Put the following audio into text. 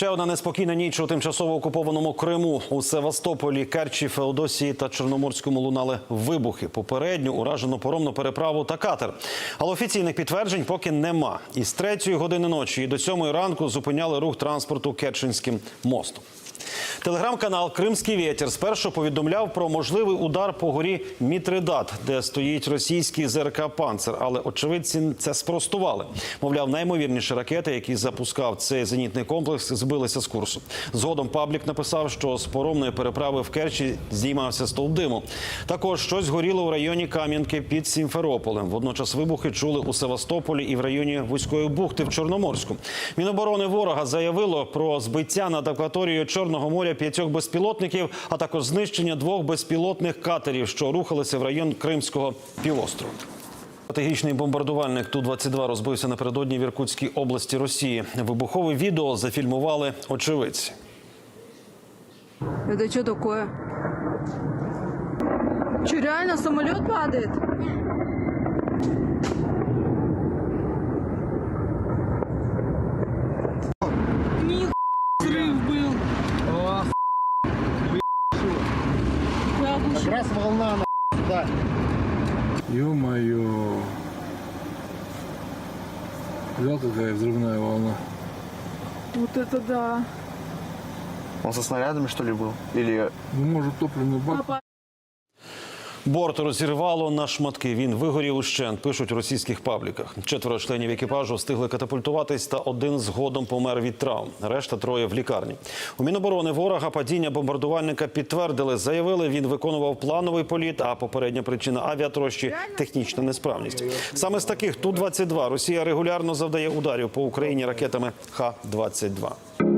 Ще одна неспокійна ніч у тимчасово окупованому Криму. У Севастополі, Керчі, Феодосії та Чорноморському лунали вибухи. Попередньо уражено поромну переправу та катер. Але офіційних підтверджень поки нема. Із третьої години ночі і до сьомої ранку зупиняли рух транспорту Керченським мостом. Телеграм-канал Кримський вітер спершу повідомляв про можливий удар по горі Мітридат, де стоїть російський ЗРК Панцер. Але очевидці це спростували. Мовляв, наймовірніші ракети, які запускав цей зенітний комплекс, збилися з курсу. Згодом паблік написав, що з поромної переправи в Керчі здіймався стовп диму. Також щось горіло у районі Кам'янки під Сімферополем. Водночас вибухи чули у Севастополі і в районі Вузької бухти в Чорноморську. Міноборони ворога заявило про збиття над акваторією Чорного моря п'ятьох безпілотників, а також знищення двох безпілотних катерів, що рухалися в район Кримського півострову. Стратегічний бомбардувальник Ту-22 розбився напередодні в Іркутській області Росії. Вибухове відео зафільмували очевидці. Это что такое? Че, реально самолет падает? Как раз волна на да. Ё-моё. Взял какая взрывная волна. Вот это да. Он со снарядами что ли был? Или Ну, может, топливный бак. Папа. Борт розірвало на шматки. Він вигорів ущент, пишуть у російських пабліках. Четверо членів екіпажу встигли катапультуватись, та один згодом помер від травм. Решта троє в лікарні. У Міноборони ворога падіння бомбардувальника підтвердили. Заявили, він виконував плановий політ. А попередня причина авіатрощі технічна несправність. Саме з таких Ту-22 Росія регулярно завдає ударів по Україні ракетами Х-22.